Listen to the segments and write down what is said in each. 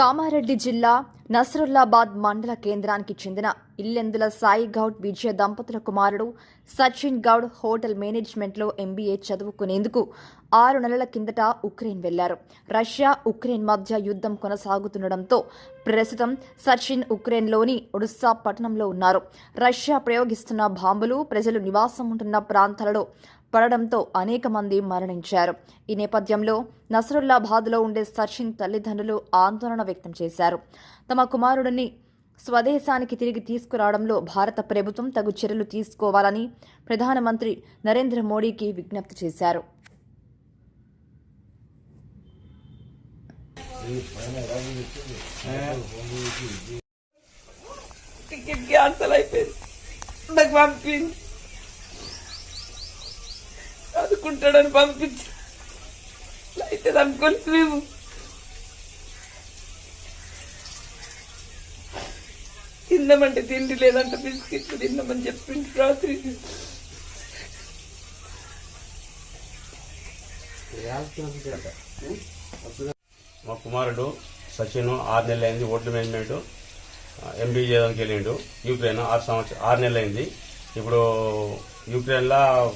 కామారెడ్డి జిల్లా నసరుల్లాబాద్ మండల కేంద్రానికి చెందిన ఇల్లెందుల సాయి గౌడ్ విజయ దంపతుల కుమారుడు సచిన్ గౌడ్ హోటల్ మేనేజ్మెంట్లో ఎంబీఏ చదువుకునేందుకు ఆరు నెలల కిందట ఉక్రెయిన్ వెళ్ళారు. రష్యా ఉక్రెయిన్ మధ్య యుద్ధం కొనసాగుతుండటంతో ప్రస్తుతం సచిన్ ఉక్రెయిన్లోని ఒడిస్సా పట్టణంలో ఉన్నారు. రష్యా ప్రయోగిస్తున్న బాంబులు ప్రజలు నివాసం ఉంటున్న ప్రాంతాలలో పడడంతో అనేక మంది మరణించారు. ఈ నేపథ్యంలో నసరుల్లాబాద్లో ఉండే సచిన్ తల్లిదండ్రులు ఆందోళన వ్యక్తం చేశారు. తమ కుమారుడిని స్వదేశానికి తిరిగి తీసుకురావడంలో భారత ప్రభుత్వం తగు చర్యలు తీసుకోవాలని ప్రధానమంత్రి నరేంద్ర మోడీకి విజ్ఞప్తి చేశారు. టికెట్ క్యాన్సల్ అయిపోయింది. నాకు పంపింది. చదువుకుంటాడని పంపించి. అయితే అనుకోలేదు మేము. తిన్నామంటే తిండి లేదంటే బిస్కెట్లు తిన్నామని చెప్పింది రాత్రి. మా కుమారుడు సచిన్ ఆరు నెలలు అయింది ఓట్ల మేనేజ్మెంట్ ఎంబీ చేయడానికి వెళ్ళిండు. యూక్రెయిన్ ఆరు సంవత్సరం ఆరు నెలలు అయింది ఇప్పుడు యూక్రెయిన్లో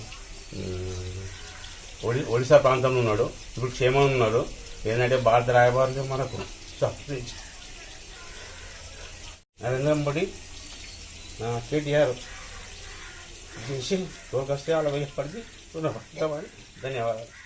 ఒడి- ఒడిశా ప్రాంతంలో ఉన్నాడు. ఇప్పుడు క్షేమంగా ఉన్నాడు. ఏంటంటే భారత రాయబారికి మనకు. సహకరించి నరేంద్ర మోడీ కేటీఆర్ చేసి ఒక కష్టాలు పడితే ధన్యవాదాలు.